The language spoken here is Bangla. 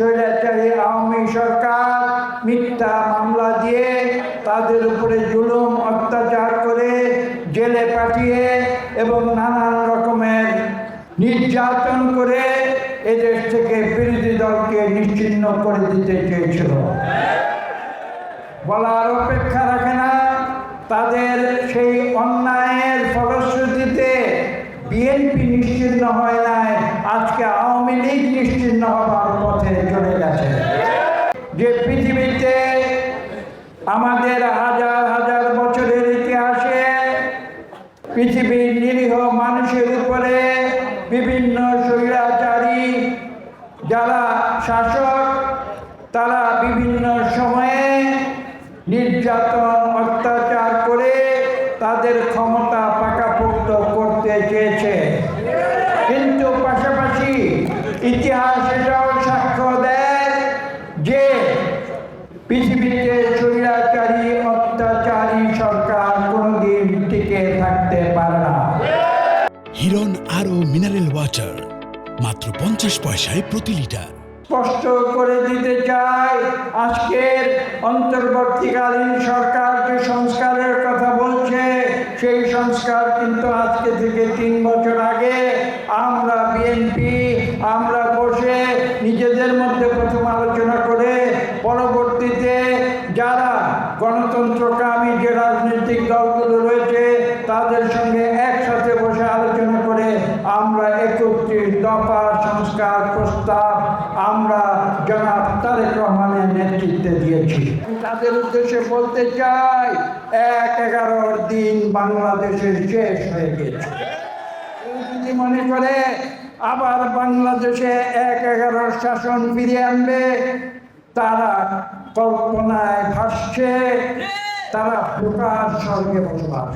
স্বৈরাচারী আওয়ামী সরকার, মিথ্যা মামলা দিয়ে তাদের উপরে জুলুম, অত্যাচার করে জেলে পাঠিয়ে এবং নানান রকমের নির্যাতন করে এদেশ থেকে বিরোধী দলকে নিশ্চিন্ন করে দিতে চেয়েছিল। বলার অপেক্ষা রাখে না, তাদের সেই অন্যায়ের ফলশ্রুতিতে বিএনপি নিশ্চিন্ন হয় না। আওয়ামী লীগ নিশ্চিহ্ন হবার পথে চলে গেছে। যে পৃথিবীতে আমাদের হাজার হাজার বছরের ইতিহাসে পৃথিবীর নিরীহ মানুষের উপরে বিভিন্ন স্বৈরাচারী যারা শাসক, তারা বিভিন্ন সময়ে নির্যাতন, অত্যাচার করে তাদের ক্ষমতা ইতিহাস এটাও সাক্ষ্য দেয় যে পৃথিবীতে স্বৈরাচারী অত্যাচারী সরকার কোনোদিন টিকে থাকতে পারে না। হিরন আরও মিনারেল ওয়াটার মাত্র পঞ্চাশ পয়সায় প্রতি লিটার। স্পষ্ট করে দিতে চাই আজকের অন্তর্বর্তীকালীন সরকার যে সংস্কারের কথা বলছে সেই সংস্কার কিন্তু আজকে থেকে তিন বছর আগে আমরা বিএনপি আমরা বসে নিজেদের মধ্যে প্রথম আলোচনা করে পরবর্তীতে যারা গণতন্ত্রকামী যে রাজনৈতিক দলগুলো রয়েছে, তাদের সঙ্গে একসাথে বসে আলোচনা করে আমরা একত্রিশ দফা সংস্কার প্রস্তাব আমরা জনাব তারেক রহমানের নেতৃত্বে দিয়েছি। তাদের উদ্দেশ্যে বলতে চাই, এক এগারোর দিন বাংলাদেশের শেষ হয়ে গেছে। যদি মনে করে আবার বাংলাদেশে এক এগারোর শাসন ফিরিয়ে আনবে তারা কল্পনায় ভাসছে তারা প্রকাশ স্বর্গে বসবাস।